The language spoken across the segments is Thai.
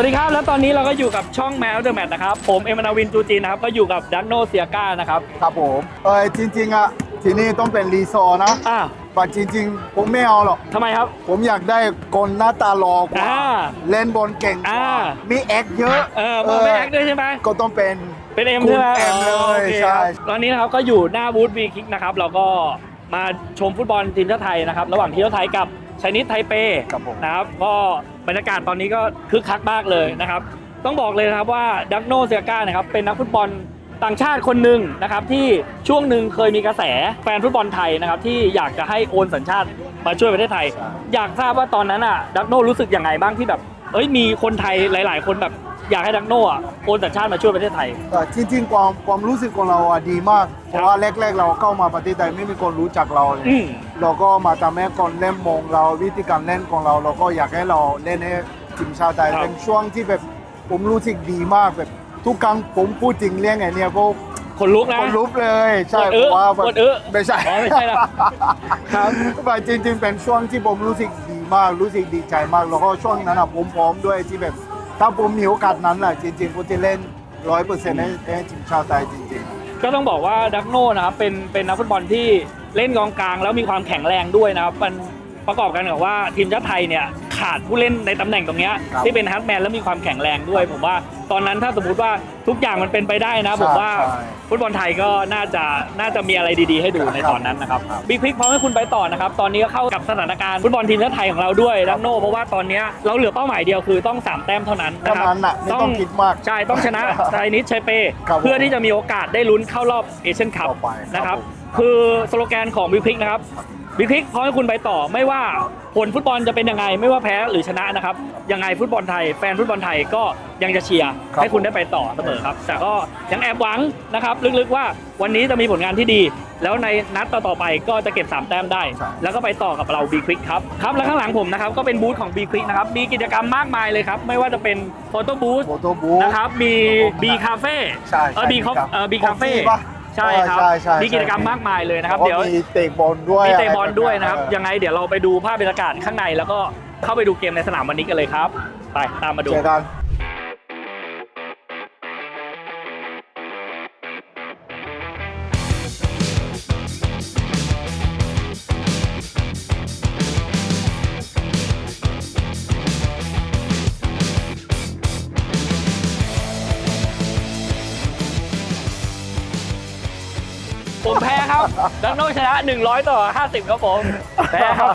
วัสดีครับ แล้วตอนนี้เราก็อยู่กับช่องแมวเดอะแมทนะครับ ผมเอมนาวินจูจีนนะครับ ก็อยู่กับดักโนเซียก้านะครับ ครับผมเออจริง ๆ อะ ที่นี่ต้องเป็นรีสอร์ทนะอ่าแต่จริง ๆ ผมไม่เอาหรอก ทำไมครับ ผมอยากได้คนหน้าตาหล่อกว่า อ่าเล่นบอลเก่งกอ่าว่า มีแอคเยอะเออมองไม่แอคด้วยใช่ไหม ก็ต้องเป็น เป็นเอ็มคุณใช่ไหมเอ็มเลยโอคใช่ ครับตอนนี้นะครับก็อยู่หน้าบูธวีคิกนะครับ เราก็มาชมฟุตบอลทีมชาติไทยนะครับ ระหว่างทีมชาติไทยกับ ชนิดไทเปครับผม นะครับก็บรรยากาศตอนนี้ก็คึกคักมากเลยนะครับ ต้องบอกเลยนะครับว่าดักโนเซียก้านะครับเป็นนักฟุตบอลต่างชาติคนหนึ่งนะครับที่ช่วงหนึ่งเคยมีกระแสแฟนฟุตบอลไทยนะครับที่อยากจะให้โอนสัญชาติมาช่วยประเทศไทย อยากทราบว่าตอนนั้นอะดักโนรู้สึกยังไงบ้างที่แบบเอ้ยมีคนไทยหลาย ๆ คนแบบ อยากให้ดักโนอะโอนสัญชาติมาช่วยประเทศไทย แต่จริงๆความความรู้สึกของเราอะดีมาก เพราะว่าแรก ๆ เราเข้ามาประเทศไทยไม่มีคนรู้จักเราเลยอืม เราก็มาทำให้คนเล่นมองเราวิธีการเล่นของเรา เราก็อยากให้เราเล่นให้ทีมชาติไทยครับ เป็นช่วงที่แบบผมรู้สึกดีมากแบบทุกครั้งผมพูดจริงเรื่องไงเนี่ยก็คนลุกนะ คนลุกเลยใช่กดอึ๊ะผมว่าแบบกดอึ๊ะไม่ใช่อ๋อไม่ใช่เหรอครับแต่จริง ๆ เป็นช่วงที่ผมรู้สึกดีมากรู้สึกดีใจมาก แล้วก็ช่วงนั้นอะผมพร้อมด้วยที่แบบ ถ้าผมมีโอกาสนั้นแหละจริงๆผมจะเล่นร้อยเปอร์เซ็นต์ให้ทีมชาติไทยจริงๆ ก็ต้องบอกว่าดักโน่นะครับเป็นเป็นนักฟุตบอลที่เล่นกองกลางแล้วมีความแข็งแรงด้วยนะครับมันประกอบกันกับว่าทีมชาติไทยเนี่ย ขาดผู้เล่นในตำแหน่งตรงเนี้ยครับที่เป็นฮาร์ดแมนแล้วมีความแข็งแรงด้วย ผมว่าตอนนั้นถ้าสมมติว่าทุกอย่างมันเป็นไปได้นะ ผมว่าใช่ฟุตบอลไทยก็น่าจะน่าจะมีอะไรดีๆ ให้ดูในตอนนั้นนะครับครับ บิ๊กคลิกพร้อมให้คุณไปต่อนะครับ ตอนนี้ก็เข้ากับสถานการณ์ฟุตบอลทีมชาติไทยของเราด้วยดักโน่เพราะว่าตอนเนี้ยเราเหลือเป้าหมายเดียวคือต้องสามแต้มเท่านั้นนะเท่าครับนั้นน่ะไม่ต้องคิดมาก ใช่ต้องชนะไทยนิดชัยเปครับผมเพื่อที่จะมีโอกาสได้ลุ้นเข้ารอบเอเชียนคัพต่อไปครับนะครับผม คือสโลแกนของบิวคลิกนะครับ บิวคลิกพร้อมให้คุณไปต่อไม่ว่าผลฟุตบอลจะเป็นยังไง ไม่ว่าแพ้หรือชนะนะครับยังไงฟุตบอลไทย แฟนฟุตบอลไทยก็ยังจะเชียร์ครับให้คุณได้ไปต่อเสมอครับ แต่ก็ยังแอบหวังนะครับลึกๆว่าวันนี้จะมีผลงานที่ดี แล้วในนัดต่อๆไปก็จะเก็บ 3 แต้มได้ใช่แล้วก็ไปต่อกับเราบีควิกครับครับแล้วข้างหลังผมนะครับก็เป็นบูธของบีควิกนะครับมีกิจกรรมมากมายเลยครับไม่ว่าจะเป็นโฟโต้บูธโฟโต้บูธ นะครับมีบีคาเฟ่ใช่เออบีคอฟเออบีคาเฟ่ปะ ใช่ครับ ใช่ใช่มีกิจกรรมมากมายเลยนะครับแล้วเดี๋ยวก็มีเตะบอลด้วยมีเตะบอลด้วยนะครับเออยังไงเดี๋ยวเราไปดูภาพบรรยากาศข้างใน แล้วก็เข้าไปดูเกมในสนามวันนี้กันเลยครับ ไปตามมาดูเจอกัน ผมแพ้ครับดังโนชนะ 100 ต่อ 50 ครับผม แพ้ครับ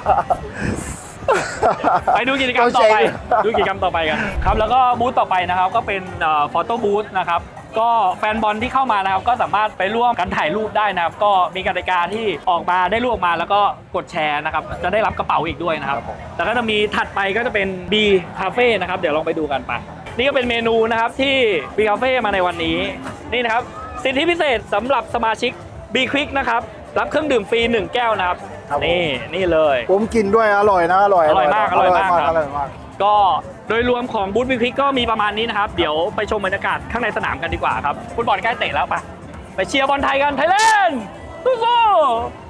ไปดูกิจกรรมต่อไป ดูกิจกรรมต่อไปกันครับ แล้วก็บูธต่อไปนะครับ ก็เป็นฟอโต้บูธนะครับ ก็แฟนบอลที่เข้ามานะครับ ก็สามารถไปร่วมกันถ่ายรูปได้นะครับ ก็มีกติกาที่ออกมาได้รูปออกมาแล้วก็กดแชร์นะครับ จะได้รับกระเป๋าอีกด้วยนะครับครับผมแล้วก็จะมีถัดไปก็จะเป็น B Cafe นะครับ เดี๋ยวลองไปดูกันไป นี่ก็เป็นเมนูนะครับที่ B Cafe มาในวันนี้ นี่นะครับสิทธิพิเศษสำหรับสมาชิก B Quick นะครับ รับเครื่องดื่มฟรี 1 แก้วนะครับ ครับผม นี่นี่เลย ผมกินด้วยอร่อยนะอร่อยอร่อยมากอร่อยมากครับ อร่อยมาก ก็โดยรวมของบูธบีคลิกก็มีประมาณนี้นะครับ เดี๋ยวไปชมบรรยากาศข้างในสนามกันดีกว่าครับฟุตบอลใกล้เตะแล้วไปไปเชียร์บอลไทยกันไทยแลนด์สู้ๆ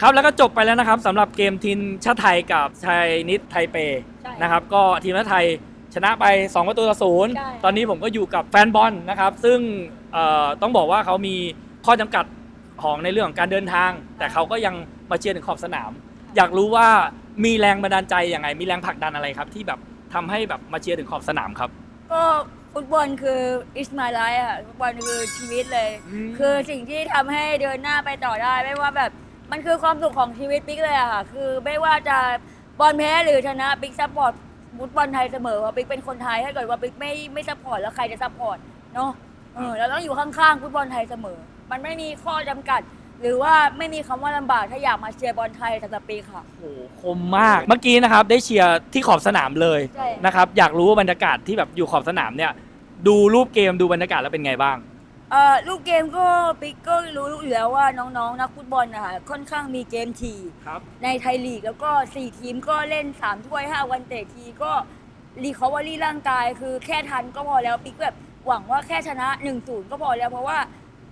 ครับแล้วก็จบไปแล้วนะครับสำหรับเกมทีมชาติไทยกับไทยนิดไทเปใช่นะครับก็ทีมชาติไทยชนะไป 2 ประตูต่อศูนย์ใช่ ตอนนี้ผมก็อยู่กับแฟนบอลนะครับซึ่งเอ่อต้องบอกว่าเขามีข้อจำกัดของในเรื่องของการเดินทาง แต่เขาก็ยังมาเชียร์ถึงขอบสนาม อยากรู้ว่ามีแรงบันดาลใจยังไง มีแรงผลักดันอะไรครับ ที่แบบทำให้แบบมาเชียร์ถึงขอบสนามครับก็ฟุตบอลคือ is my life อะฟุตบอลคือชีวิตเลยอืมคือสิ่งที่ทำให้เดินหน้าไปต่อได้ ไม่ว่าแบบ มันคือความสุขของชีวิตปิ๊กเลยอะค่ะ คือไม่ว่าจะบอลแพ้หรือชนะปิ๊กซัพพอร์ตฟุตบอลไทยเสมอเพราะปิ๊กเป็นคนไทยถ้าเกิดว่าปิ๊กไม่ไม่ซัพพอร์ตแล้วใครจะซัพพอร์ตเนาะเออเราต้องอยู่ข้างๆฟุตบอลไทยเสมอ มันไม่มีข้อจำกัด หรือว่าไม่มีคำว่าลำบากถ้าอยากมาเชียร์บอลไทยสำหรับปิ๊กค่ะ โอ้โหคมมาก เมื่อกี้นะครับได้เชียร์ที่ขอบสนามเลยใช่ นะครับ อยากรู้ว่าบรรยากาศที่แบบอยู่ขอบสนามเนี่ย ดูรูปเกมดูบรรยากาศแล้วเป็นไงบ้าง เอ่อลูกเกมก็ปิ๊กก็รู้อยู่แล้วว่าน้องๆ นักฟุตบอลนะคะค่อนข้างมีเกมทีครับ ในไทยลีกแล้วก็ 4 ทีมก็เล่น 3 ถ้วย 5 วันเตะทีก็รีคอเวอรี่ร่างกาย คือแค่ทันก็พอแล้วปิ๊กแบบหวังว่าแค่ชนะ 1-0 ก็พอแล้วเพราะว่า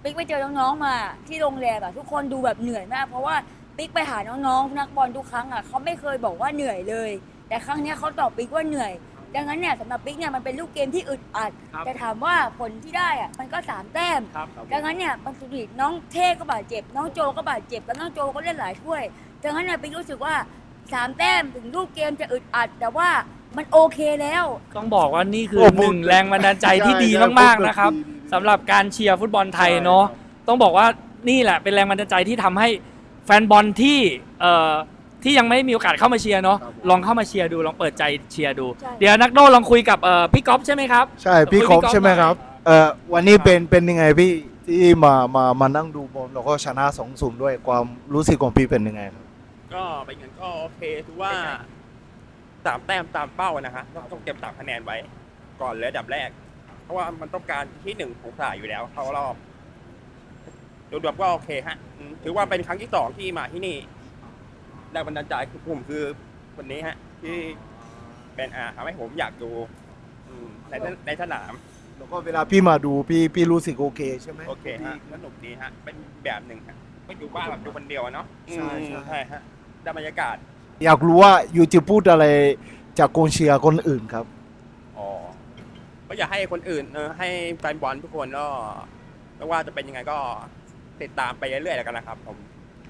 ปิ๊กไปเจอน้องๆมาที่โรงแรมอะทุกคนดูแบบเหนื่อยมาก เพราะว่าปิ๊กไปหาน้องๆ นักบอลทุกครั้งอะเขาไม่เคยบอกว่าเหนื่อยเลย แต่ครั้งเนี้ยเขาตอบปิ๊กว่าเหนื่อย ดังนั้นเนี่ยสำหรับปิ๊กเนี่ยมันเป็นลูกเกมที่อึดอัด ครับ แต่ถามว่าผลที่ได้อะมันก็สามแต้ม ครับ ดังนั้นเนี่ยบางทีน้องเท่ก็บาดเจ็บ น้องโจก็บาดเจ็บ แล้วน้องโจก็เล่นหลายถ้วย ดังนั้นเนี่ยปิ๊กรู้สึกว่าสามแต้มถึงรูปเกมจะอึดอัด แต่ว่ามันโอเคแล้ว ต้องบอกว่านี่คือโอ้หพูดนึ่งแรงบันดาลใจที่ดีใช่มากใช่ๆนะครับพูดดีสำหรับการเชียร์ฟุตบอลไทยเนาะ ต้องบอกว่านี่แหละเป็นแรงบันดาลใจที่ทำให้แฟนบอลที่เอ่อ ที่ยังไม่มีโอกาสเข้ามาเชียร์เนาะครับลองเข้ามาเชียร์ดูลองเปิดใจเชียร์ดู ใช่ เดี๋ยวนักโน้ลองคุยกับเอ่อพี่ก๊อฟใช่ไหมครับ ใช่พี่ครบใช่ไหมครับเอ่อวันนี้เป็นเป็นยังไงพี่ที่มามามานั่งดูบอลแล้วก็ชนะสองศูนย์ด้วยความรู้สึกของพี่เป็นยังไงครับ ก็เป็นเงินก็โอเคถือว่าสามแต้มตามเป้านะฮะต้องต้องเก็บสามคะแนนไว้ ก่อนเลยอันดับแรก เพราะว่ามันต้องการที่หนึ่งของสายอยู่แล้วเข้ารอบรวมๆก็โอเคฮะอืมถือว่าเป็นครั้งที่สองที่มาที่นี่ แรงบันดาลใจคือผมคือคนนี้ฮะ ที่เป็นอ่าทำให้ผมอยากดูอืมในในสนาม แล้วก็เวลาพี่มาดูพี่พี่รู้สึกโอเคใช่ไหมโอเคฮะสนุกดีฮะ เป็นแบบหนึ่งฮะไม่อยู่บ้านแบบดูคนเดียวอะเนาะใช่ใช่อืมใช่ฮะได้บรรยากาศ อยากรู้ว่าอยู่จะพูดอะไรจากกองเชียร์คนอื่นครับ อ๋อก็อยากให้คนอื่นเออให้แฟนบอลทุกคนก็ไม่ว่าจะเป็นยังไงก็ติดตามไปเรื่อยๆแล้วกันนะครับผม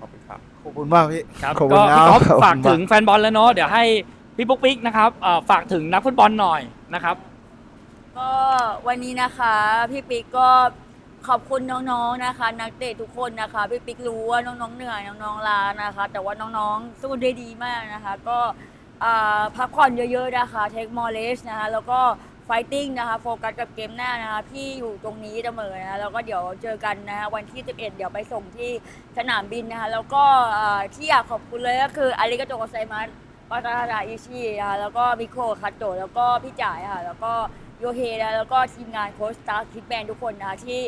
ขอบคุณครับ ขอบคุณมากพี่ ครับขอบคุก็ณพี่นะก๊อฟขอบคุณฝากถึงมแฟนบอลแล้วเนาะเดี๋ยวให้พี่ปุ๊กปิ๊กนะครับเอ่อฝากถึงนักฟุตบอลหน่อยนะครับ ก็วันนี้นะคะพี่ปิ๊กก็ขอบคุณน้องๆนะคะ นักเตะทุกคนนะคะพี่ปิ๊กรู้ว่าน้องๆเหนื่อยน้องๆล้านะคะ แต่ว่าน้องๆสู้ได้ดีมากนะคะ ก็อ่าพักผ่อนเยอะๆนะคะเทคมอลเลสนะคะแล้วก็ ไฟติ้งนะคะโฟกัสกับเกมหน้านะคะพี่อยู่ตรงนี้เสมอนะคะแล้วก็เดี๋ยวเจอกันนะคะวันที่ 11 เดี๋ยวไปส่งที่สนามบินนะคะแล้วก็อ่าที่อยากขอบคุณเลยก็คืออาริกาโตไซมัสวัตาดาอิชิค่ะแล้วก็มิโคคัตโตะแล้วก็พี่จ่ายค่ะแล้วก็โยเฮนะแล้วก็ทีมงานโค้ชสตาร์คิดแบนทุกคนนะคะที่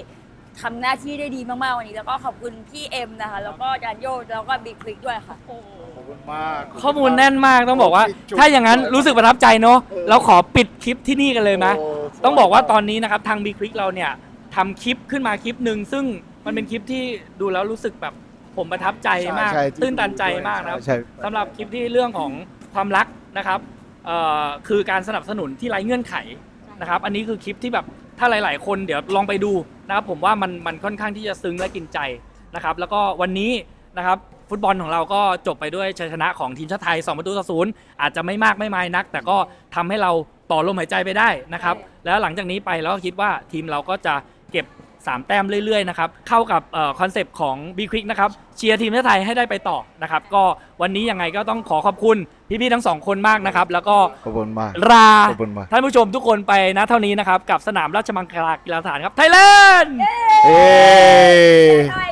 ทำหน้าที่ได้ดีมากๆวันนี้ แล้วก็ขอบคุณพี่เอ็มนะคะแล้วก็จานโยแล้วก็บิ๊กคลิกด้วยค่ะขอบ คุณมากข้อมูลแน่นมากต้องบอกว่าจุดถ้าอย่างนั้นรู้สึกประทับใจเนาะเออเราขอปิดคลิปที่นี่กันเลยไหมโต้องบอกว่าตอนนี้นะครับทางบีคลิกเราเนี่ยทำคลิปขึ้นมาคลิปหนึ่งซึ่งมันเป็นคลิปที่ดูแล้วรู้สึกแบบผมประทับใจมากใช่ใช่ตื้นตันใจมากนะครับใช่สำหรับคลิปที่เรื่องของความรักนะครับเอ่อคือการสนับสนุนที่ไร้เงื่อนไขนะครับอันนี้คือคลิปที่แบบถ้าหลาย ๆ คนเดี๋ยวลองไปดูนะครับผมว่ามันมันค่อนข้างที่จะซึ้งและกินใจนะครับ แล้วก็วันนี้นะครับ ฟุตบอลของเราก็จบไปด้วยชัยชนะของทีมชาติไทย 2 ประตูต่อศูนย์อาจจะไม่มากไม่มายนัก แต่ก็ทำให้เราต่อลมหายใจไปได้นะครับใช่แล้วหลังจากนี้ไปเราก็คิดว่าทีมเราก็จะเก็บ 3 แต้มเรื่อยๆนะครับ เข้ากับคอนเซปต์ของ b ีควิกนะครับเชียร์ทีมชาติไทยให้ได้ไปต่อนะครับ ก็วันนี้ยังไงก็ต้องขอขอบคุณพี่ๆทั้งสองคนมากนะครับ แล้วก็ขอบคุณมากลาขอบคุณมากท่านผู้ชมทุกคนไปนะเท่านี้นะครับ กับสนามราชมังคลากีฬาสถานครับไทยแลนด์เอ้ไทย